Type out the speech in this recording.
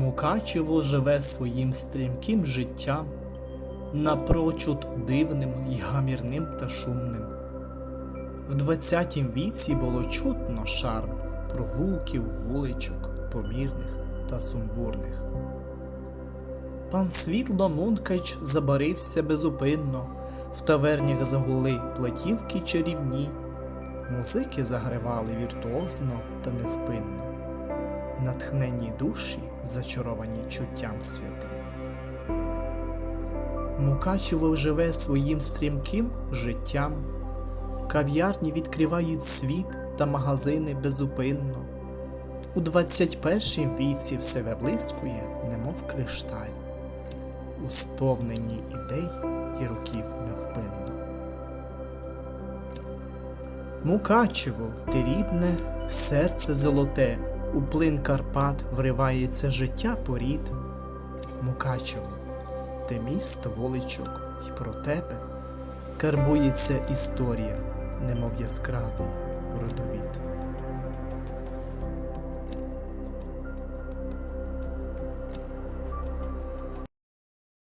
Мукачево живе своїм стрімким життям, напрочуд дивним й гамірним та шумним. В двадцятім віці було чутно шарм провулків, вуличок, помірних та сумбурних. Пан Світло Мункач забарився безупинно, в тавернях загули платівки чарівні, музики загривали віртуозно та невпинно, натхнені душі, зачаровані чуттям святим. Мукачево живе своїм стрімким життям, кав'ярні відкривають світ та магазини безупинно. У 21 віці все виблискує, немов кришталь, у сповненні ідей і років невпинно. Мукачево, ти рідне, серце золоте, у плин Карпат вривається життя порід. Мукачево, ти місто воличок, і про тебе карбується історія, немов яскравий родовід.